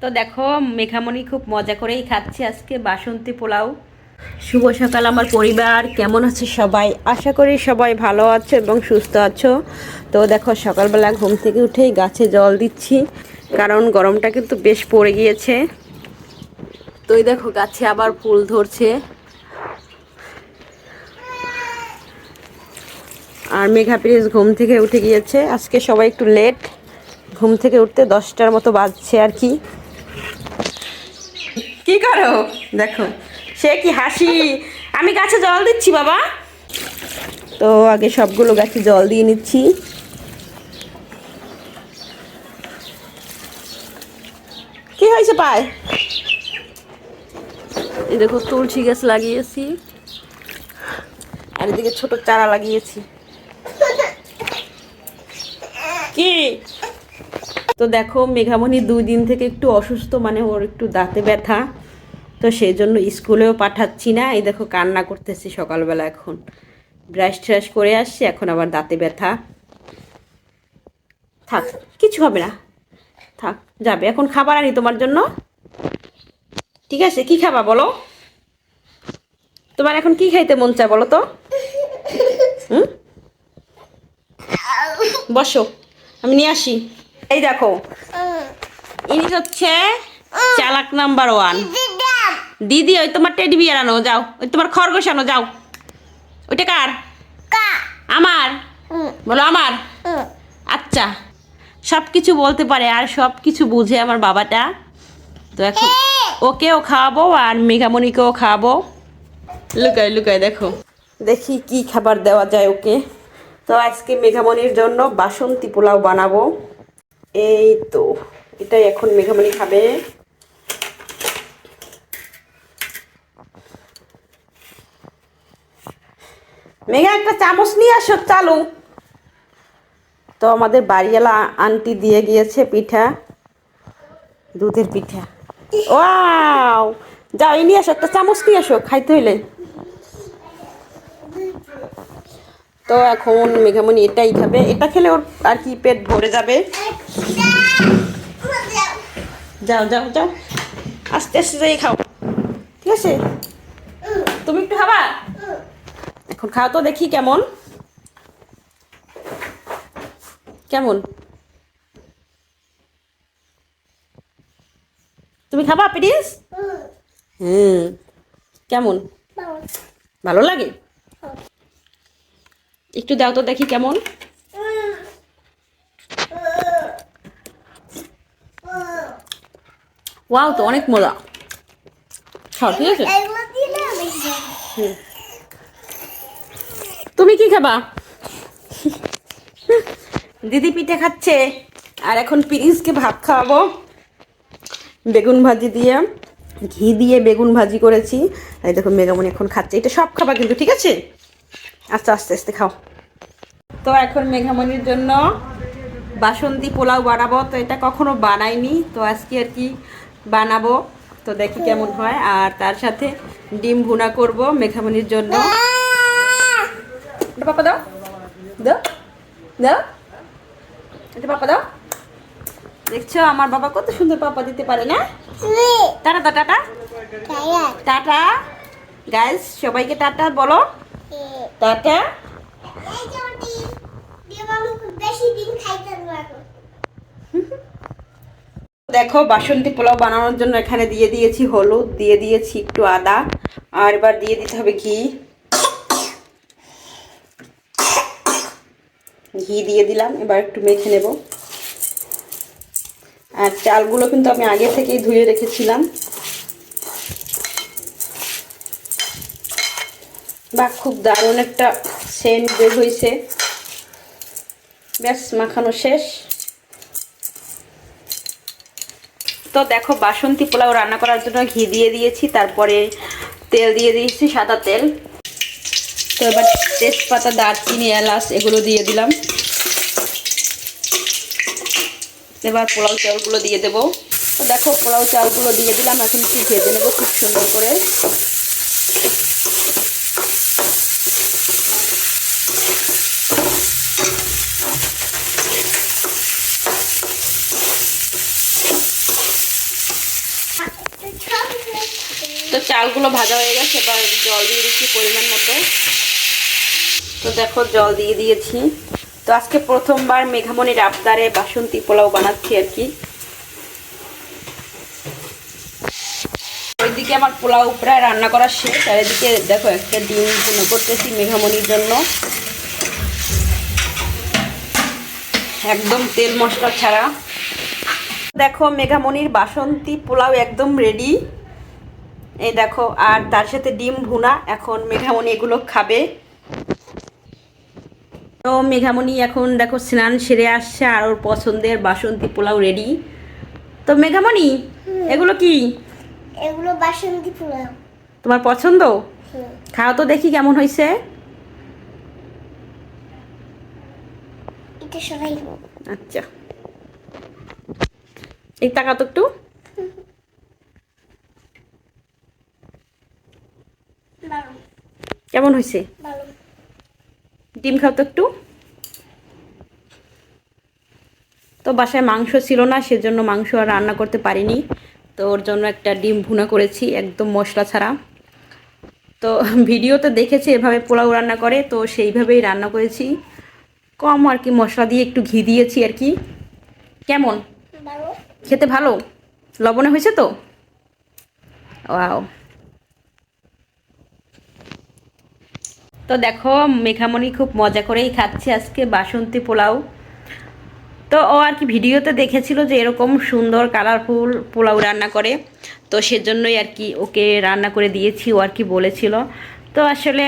তো দেখো, মেঘামণি খুব মজা করেই খাচ্ছে আজকে বাসন্তী পোলাও। শুভ সকাল আমার পরিবার, কেমন আছে সবাই? আশা করি সবাই ভালো আছো এবং সুস্থ আছো। তো দেখো, সকালবেলা ঘুম থেকে উঠেই গাছে জল দিচ্ছি, কারণ গরমটা কিন্তু বেশ পড়ে গিয়েছে। তো দেখো, গাছে আবার ফুল ধরছে। আর মেঘা প্রিজ ঘুম থেকে উঠে গিয়েছে। আজকে সবাই একটু লেট ঘুম থেকে উঠতে দশটার মতো বাজছে আর কি। কি করো? দেখো সে কি হাসি? আমি গাছে জল দিচ্ছি বাবা। তো আগে সবগুলো গাছে জল দিয়ে নিচ্ছি। কি হয়েছে পায়? এই দেখো তুলসী গাছ লাগিয়েছি। আর এদিকে ছোট চারা লাগিয়েছি। কি? তো দেখো মেঘামণি দুই দিন থেকে একটু অসুস্থ মানে ওর একটু দাঁতে ব্যথা। তো সেই জন্য স্কুলেও পাঠাচ্ছি না। এই দেখো কান্না করতেছি সকালবেলা এখন। ব্রাশ ট্রাশ করে আসছি, এখন আবার দাঁতে ব্যথা। থাক, কিছু হবে না। থাক, যাবে। এখন খাবার আনি তোমার জন্য। ঠিক আছে, কি খাবা বলো? তোমার এখন কি খাইতে মন চায় বলো তো? হুম? বসো, আমি নিয়ে আসি। এই দেখো। ইনি হচ্ছে চালাক নাম্বার ওয়ান। দিদি ওই তোমার টেডি বিয়ার আনো যাও। ওই তোমার খরগোশ আনো যাও। ওইটা কার? আমার? বলো আমার? আচ্ছা। সব কিছু বলতে পারে আর সব কিছু বুঝে আমার বাবাটা। তো এখন ওকেও খাওয়াবো আর মেঘামণিকেও খাওয়াবো। লুকায় লুকায় দেখো। দেখি কি খাবার দেওয়া যায় ওকে। তো আজকে মেঘামণির জন্য বাসন্তী পোলাও বানাবো। এই তো, এটাই এখন মেঘামণি খাবে। মেঘা, একটা চামচ নিয়ে আসো, চালু। তো আমাদের বাড়িওয়ালা আন্টি দিয়ে গিয়েছে পিঠা, দুধের পিঠা। ওয়াও! যাও, এই নিয়ে আসো, একটা চামচ নিয়ে আসো, খাইতে হইলে। তো এখন মেঘামণি এটাই খাবে। এটা খেলে ওর আর কি পেট ভরে যাবে। যাও যাও যাও। আস্তে আস্তে যাই, খাও। ঠিক আছে? তুমি একটু খাবা? এখন খাও তো দেখি কেমন। কেমন? তুমি খাবা প্লিজ হুম কেমন? ভালো লাগে? একটু দাও তো দেখি কেমন। ওয়াও তো, অনেক মজা। খাও, ঠিক আছে? তুমি কি খাবা? দিদি পিঠে খাচ্ছে, আর এখন প্রিন্সকে ভাত খাওয়াবো। বেগুন ভাজি দিয়ে, ঘি দিয়ে বেগুন ভাজি করেছি। এই দেখো মেগামনি এখন খাচ্ছে। এটা সব খাবা কিন্তু, ঠিক আছে? আস্তে আস্তে আস্তে খাও। তো এখন মেঘামণির জন্য বাসন্তী পোলাও বানাবো। তো এটা কখনো বানাইনি। তো আজকে আর কি বানাবো। তো দেখি কেমন হয়। আর তার সাথে ডিম ভুনা করব মেঘামণির জন্য। এটা পাপা দাও। দাও। দাও। এটা পাপা দাও। দেখছ আমার বাবা কত সুন্দর পাপা দিতে পারে না? টাটা তো টাটা। টাটা। গাইস সবাইকে টাটা বলো। টাটা। বেশি দিন খাইতে পারব দেখো, বাসন্তী পোলাও বানানোর জন্য এখানে দিয়ে দিয়েছি হলুদ, দিয়ে দিয়েছি একটু আদা, আর এবার দিয়ে দিতে হবে ঘি। ঘি দিয়ে দিলাম, এবার একটু মেখে নেব। আর চালগুলো কিন্তু আমি আগে থেকেই ধুয়ে রেখেছিলাম। বা খুব দারুণ একটা সেন্ট বের হয়েছে। ব্যাস, মাখানো শেষ। তো দেখো, বাসন্তী পোলাও রান্না করার জন্য ঘি দিয়ে দিয়েছি, তারপরে তেল দিয়ে দিয়েছি সাদা তেল। তো এবার তেজপাতা, দারচিনি, এলাচ এগুলো দিয়ে দিলাম। এবার পোলাও চালগুলো দিয়ে দেবো। তো দেখো, পোলাও চালগুলো দিয়ে দিলাম, এখন একটু ভেজে নেব খুব সুন্দর করে তো চালগুলো ভাজা হয়ে গেছে, এবার জল দিয়ে দিচ্ছি পরিমাণ মতো। তো দেখো, জল দিয়ে দিয়েছি। তো আজকে প্রথমবার মেঘামণির আবদারে বাসন্তী পোলাও বানাচ্ছি আর কি। ওইদিকে আমার পোলাও প্রায় রান্না করা শেষ, আর এদিকে দেখো, একটা ডিম ভুনো করতেছি মেঘামণির জন্য। একদম তেল মশলা ছাড়া। দেখো, মেঘামণির বাসন্তী পোলাও একদম রেডি এই দেখো আর তার সাথে ডিম ভুনা। এখন মেঘামণি এগুলো খাবে। তো মেঘামণি এখন দেখো স্নান সেরে আসছে আর ওর পছন্দের বাসন্তী পোলাও রেডি তো মেঘামণি এগুলো কি? এগুলো বাসন্তী পোলাও। তোমার পছন্দ। খাও তো দেখি কেমন হয়েছে। আচ্ছা। এই টাকা তো একটু। কেমন হয়েছে? ডিম খাও তো একটু। তো বাসায় মাংস ছিল না সেজন্য মাংস আর রান্না করতে পারিনি। তো ওর জন্য একটা ডিম ভুনা করেছি একদম মশলা ছাড়া। তো ভিডিওতে দেখেছি এভাবে পোলাও রান্না করে তো সেইভাবেই রান্না করেছি। কম আর কি মশলা দিয়ে একটু ঘি দিয়েছি আর কি। কেমন? খেতে ভালো? লবণে হয়েছে তো? ওয়াও। তো দেখো, মেঘামণি খুব মজা করেই খাচ্ছে আজকে বাসন্তী পোলাও। তো ও আর কি ভিডিওতে দেখেছিল যে এরকম সুন্দর কালারফুল পোলাও রান্না করে। তো সেজন্যই আর কি ওকে রান্না করে দিয়েছি, ও আর কি বলেছিল। তো আসলে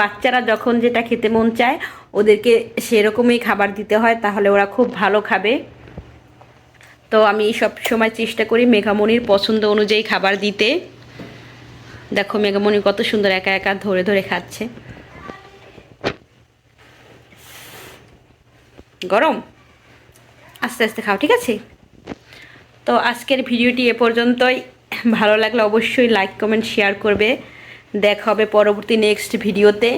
বাচ্চারা যখন যেটা খেতে মন চায়, ওদেরকে সেরকমই খাবার দিতে হয়, তাহলে ওরা খুব ভালো খাবে। তো আমি সব সময় চেষ্টা করি মেঘামণির পছন্দ অনুযায়ী খাবার দিতে। দেখো মেঘামণি কত সুন্দর একা একা ধরে ধরে খাচ্ছে। গরম। আস্তে আস্তে খাও ঠিক আছে? তো আজকের ভিডিওটি এ পর্যন্তই। ভালো লাগলে অবশ্যই লাইক কমেন্ট শেয়ার করবে। দেখা হবে পরবর্তী নেক্সট ভিডিওতে।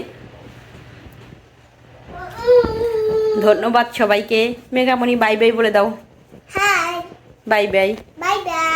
ধন্যবাদ সবাইকে। মেঘামণি বাই বাই বলে দাও। Bye bye bye bye